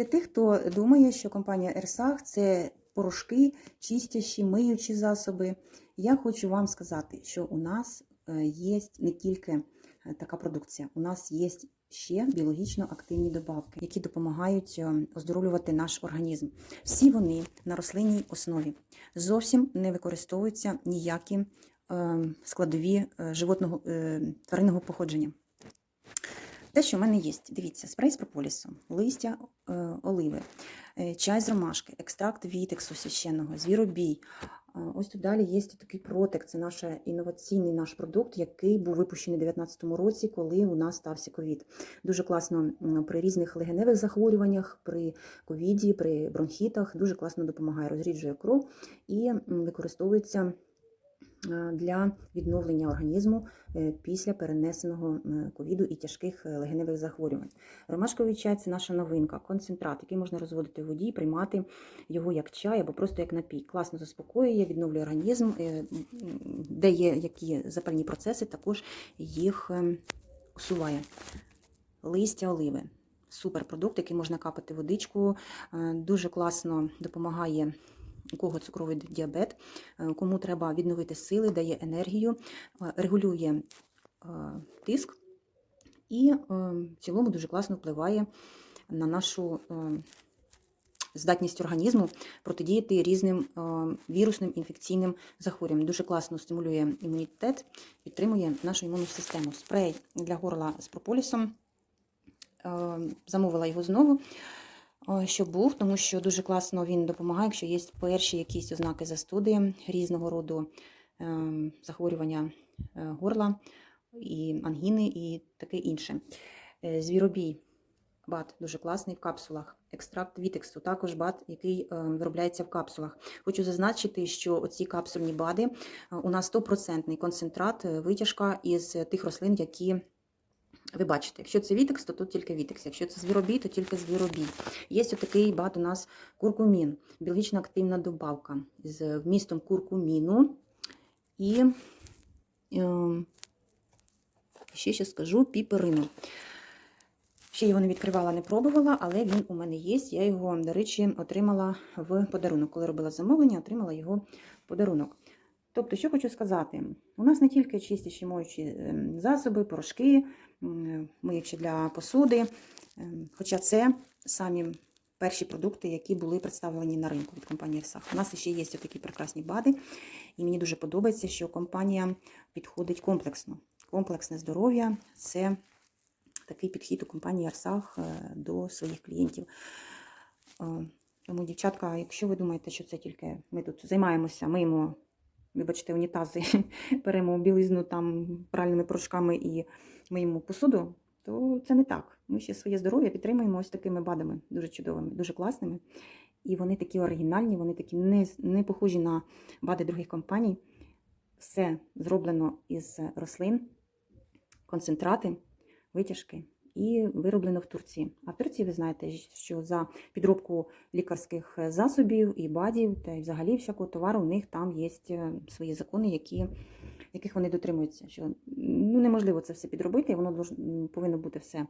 Для тих, хто думає, що компанія Ерсах це порошки, чистящі, миючі засоби, я хочу вам сказати, що у нас е, є не тільки е, така продукція, у нас є ще біологічно активні добавки, які допомагають е, оздоровлювати наш організм. Всі вони на рослинній основі. Зовсім не використовуються ніякі складові животного тваринного походження. Те, що в мене є, дивіться, спрей з прополісу, листя е, оливи, е, чай з ромашки, екстракт вітексу священного, звіробій. Е, Ось тут далі є такий протек, це наш інноваційний наш продукт, який був випущений у 2019 році, коли у нас стався ковід. Дуже класно при різних легеневих захворюваннях, при ковіді, при бронхітах, дуже класно допомагає, розріджує кров і використовується для відновлення організму е, після перенесеного е, ковіду і тяжких е, легеневих захворювань. Ромашковий чай це наша новинка, концентрат, який можна розводити в воді, приймати його як чай або просто як напій. Класно заспокоює, відновлює організм, е, де є які запальні процеси, також їх е, усуває. Листя оливи. Суперпродукт, який можна капати водичку, е, дуже класно допомагає у кого цукровий діабет, е, кому треба відновити сили, дає енергію, е, регулює е, тиск і в цілому дуже класно впливає на нашу здатність організму протидіяти різним вірусним інфекційним захворюванням. Дуже класно стимулює імунітет, підтримує нашу імунну систему. Спрей для горла з прополісом. Замовила його знову, е, щоб був, тому що дуже класно він допомагає, якщо є перші якісь ознаки застуди різного роду е, захворювання е, горла, і ангіни, і таке інше. Е, Звіробій бат дуже класний в капсулах. Екстракт вітексу, також бат, який виробляється в капсулах. Хочу зазначити, що оці капсульні бади у нас 100% концентрат, витяжка із тих рослин, які ви бачите. Якщо це вітекс, то тут тільки вітекс. Якщо це звіробій, то тільки звіробій. Є такий бат у нас куркумін, біологічно активна добавка з вмістом куркуміну і е, ще ще скажу піперину. Ще його не відкривала, не пробувала, але він у мене є. Я його, до речі, отримала в подарунок. Коли робила замовлення, отримала його в подарунок. Тобто, що хочу сказати, у нас не тільки чистіші моючі ем, засоби, порошки, миючі для посуди, ем, хоча це самі перші продукти, які були представлені на ринку від компанії Ерсах. У нас ще є такі прекрасні бади, і мені дуже подобається, що компанія підходить комплексно. Комплексне здоров'я це такий підхід у компанії Арсах е, до своїх клієнтів. Е, Тому, дівчатка, якщо ви думаєте, що це тільки ми тут займаємося, миємо, вибачте, унітази, беремо білизну там пральними порошками і миємо посуду, то це не так. Ми ще своє здоров'я підтримуємо ось такими бадами, дуже чудовими, дуже класними. І вони такі оригінальні, вони такі не, не похожі на бади других компаній. Все зроблено із рослин, концентрати витяжки і вироблено в Турції. А в Турції ви знаєте, що за підробку лікарських засобів і бадів та й взагалі всякого товару у них там є свої закони, які, яких вони дотримуються. Що ну, неможливо це все підробити, воно повинно бути все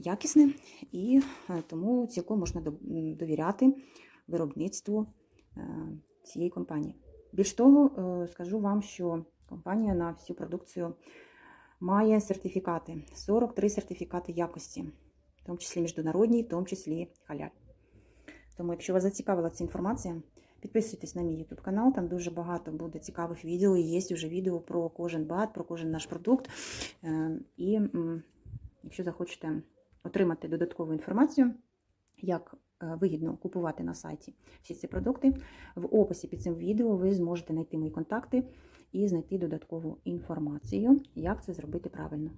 якісне, і е, тому цілком можна довіряти виробництву е, цієї компанії. Більш того, е, скажу вам, що компанія на всю продукцію має сертифікати, 43 сертифікати якості, в тому числі міжнародні, в тому числі халяль. Тому, якщо вас зацікавила ця інформація, підписуйтесь на мій YouTube канал, там дуже багато буде цікавих відео. І є вже відео про кожен бат, про кожен наш продукт. Е, І якщо захочете отримати додаткову інформацію, як е, вигідно купувати на сайті всі ці продукти, в описі під цим відео ви зможете знайти мої контакти і знайти додаткову інформацію, як це зробити правильно.